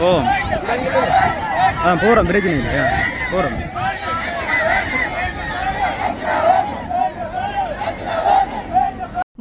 ஓ. ஆ போகிறோம் பிரச்சனை இல்லை போகிறோம்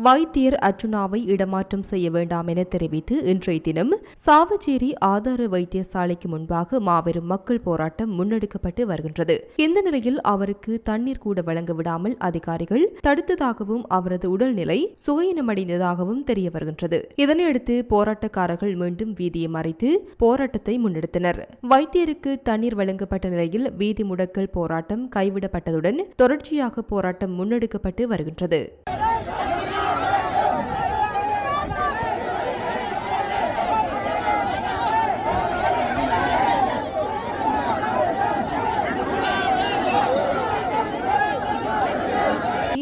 வைத்தியர் அர்ஜுனாவை இடமாற்றம் செய்ய வேண்டாம் என தெரிவித்து இன்றைய தினம் சாவச்சேரி ஆதார வைத்தியசாலைக்கு முன்பாக மாபெரும் மக்கள் போராட்டம் முன்னெடுக்கப்பட்டு வருகின்றது. இந்த நிலையில் அவருக்கு தண்ணீர் கூட வழங்க விடாமல் அதிகாரிகள் தடுத்ததாகவும் அவரது உடல்நிலை சுகையினமடைந்ததாகவும் தெரிய வருகின்றது. இதனையடுத்து போராட்டக்காரர்கள் மீண்டும் வீதியை மறைத்து போராட்டத்தை முன்னெடுத்தனர். வைத்தியருக்கு தண்ணீர் வழங்கப்பட்ட நிலையில் வீதி முடக்கல் போராட்டம் கைவிடப்பட்டதுடன் தொடர்ச்சியாக போராட்டம் முன்னெடுக்கப்பட்டு வருகின்றது.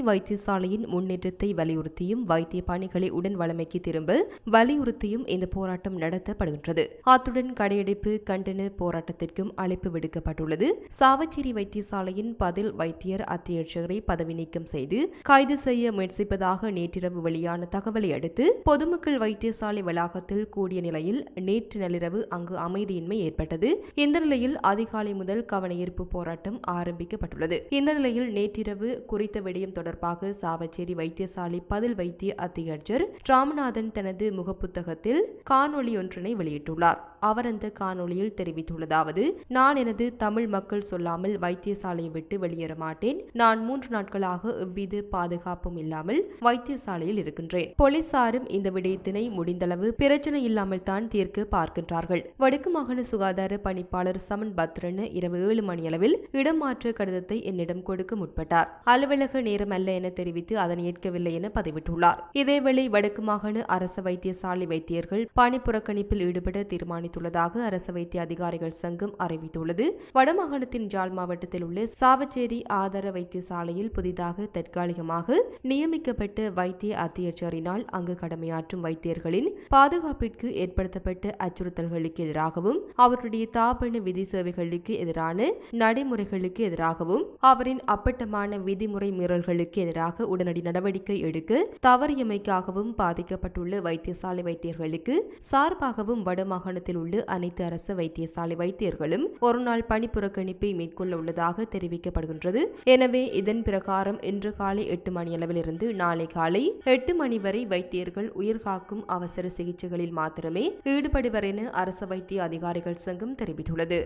வைத்தியசாலையின் முன்னேற்றத்தை வலியுறுத்தியும் வைத்திய பணிகளை உடன் வழமைக்கு திரும்ப வலியுறுத்தியும் இந்த போராட்டம் நடத்தப்படுகின்றது. அத்துடன் கடையடைப்பு கண்டன போராட்டத்திற்கும் அழைப்பு விடுக்கப்பட்டுள்ளது. சாவச்சேரி வைத்தியசாலையின் பதில் வைத்தியர் அத்தியட்சகரை பதவி நீக்கம் செய்து கைது செய்ய முயற்சிப்பதாக நேற்றிரவு வெளியான தகவலை அடுத்து பொதுமக்கள் வைத்தியசாலை வளாகத்தில் கூடிய நிலையில் நேற்று நள்ளிரவு அங்கு அமைதியின்மை ஏற்பட்டது. இந்த நிலையில் அதிகாலை முதல் கவனஈர்ப்பு போராட்டம் ஆரம்பிக்கப்பட்டுள்ளது. இந்த நிலையில் நேற்றிரவு குறித்த விடயம் தொடர்பாக சாவச்சேரி வைத்தியசாலை பதில் வைத்திய அத்தியட்சர் ராமநாதன் தனது முகப்புத்தகத்தில் காணொலி ஒன்றினை வெளியிட்டுள்ளார். அவர் அந்த காணொளியில் தெரிவித்துள்ளதாவது நான் எனது தமிழ் மக்கள் சொல்லாமல் வைத்தியசாலையை விட்டு வெளியேற மாட்டேன். நான் மூன்று நாட்களாக எவ்வித பாதுகாப்பும் இல்லாமல் வைத்தியசாலையில் இருக்கின்றேன். போலீசாரும் இந்த விடயத்தினை முடிந்தளவு பிரச்சனை இல்லாமல் தான் தீர்க்க பார்க்கின்றார்கள். வடக்கு மாகாண சுகாதார பணிப்பாளர் சமன் பத்ரன் இரவு ஏழு மணியளவில் இடமாற்ற கடிதத்தை என்னிடம் கொடுக்க முற்பட்டார். அலுவலக நேரம் அல்ல என தெரிவித்து அதனை ஏற்கவில்லை என பதிவிட்டுள்ளார். இதேவேளை வடக்கு மாகாண அரசு வைத்தியசாலை வைத்தியர்கள் பணி புறக்கணிப்பில் ஈடுபட தீர்மானித்துள்ளதாக அரசு வைத்திய அதிகாரிகள் சங்கம் அறிவித்துள்ளது. வடமாகாணத்தின் ஜாழ் மாவட்டத்தில் உள்ள சாவச்சேரி ஆதார வைத்தியசாலையில் புதிதாக தற்காலிகமாக நியமிக்கப்பட்ட வைத்திய அத்தியட்சரினால் அங்கு கடமையாற்றும் வைத்தியர்களின் பாதுகாப்பிற்கு ஏற்படுத்தப்பட்ட அச்சுறுத்தல்களுக்கு எதிராகவும் அவருடைய தாபன விதி சேவைகளுக்கு எதிரான நடைமுறைகளுக்கு எதிராகவும் அவரின் அப்பட்டமான விதிமுறை மீறல்களுக்கு எதிராக உடனடி நடவடிக்கை எடுக்க தவறியமைக்காகவும் பாதிக்கப்பட்டுள்ள வைத்தியசாலை வைத்தியர்களுக்கு சார்பாகவும் வடமாகாணத்தில் உள்ள அனைத்து அரசு வைத்தியசாலை வைத்தியர்களும் ஒருநாள் பணி புறக்கணிப்பை மேற்கொள்ள உள்ளதாக தெரிவிக்கப்படுகின்றது. எனவே இதன் பிரகாரம் இன்று காலை எட்டு மணியளவிலிருந்து நாளை காலை எட்டு மணி வரை வைத்தியர்கள் உயிர்காக்கும் அவசர சிகிச்சைகளில் மாத்திரமே ஈடுபடுவர் என அரசு வைத்திய அதிகாரிகள் சங்கம் தெரிவித்துள்ளது.